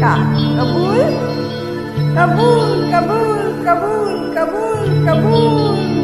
Mecca. Kabul, Kabul, Kabul, Kabul, Kabul, Kabul. Kabul.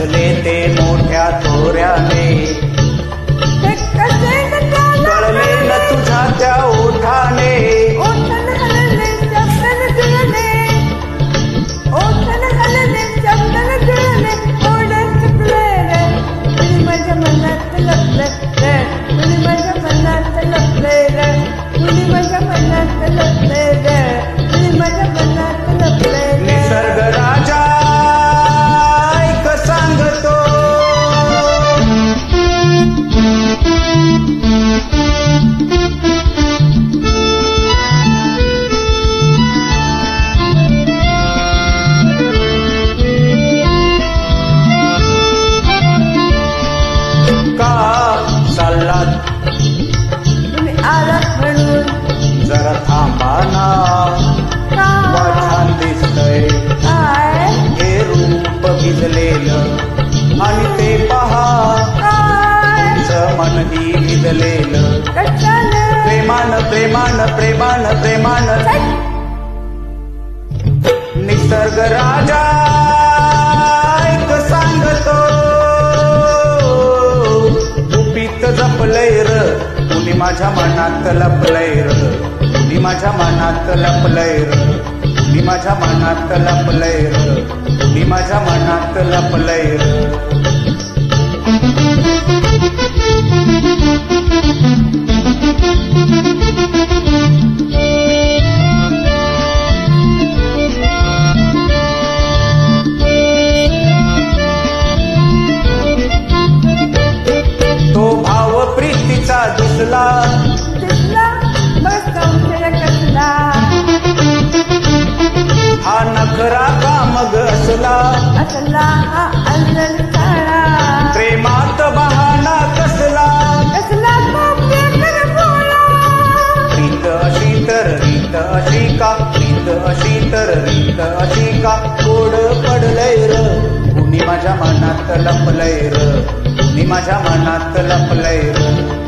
नटले ते मोठ्या थोऱ्याने. कळले न तुझ्या त्या प्रेमान प्रेमान प्रेमान. निसर्ग राजा ऐक सांगतो. गुपित जपलय र कुणी माझ्या मनात लपलय र. कुणी माझ्या मनात लपलय र कुणी माझ्या मनात लपलय र. कुणी माझ्या मनात लपलय र. दिसला कसला? हा नखरा का मग असला? असला हा अल्लल साळा. प्रेमात बहाना कसला? कसला रीत अशी तर रीत अशी का? रीत अशी तर रीत अशी का? गोड पडलंय र. कुणी माझ्या मनात लपलंय र. कुणी माझ्या मनात लपलंय र.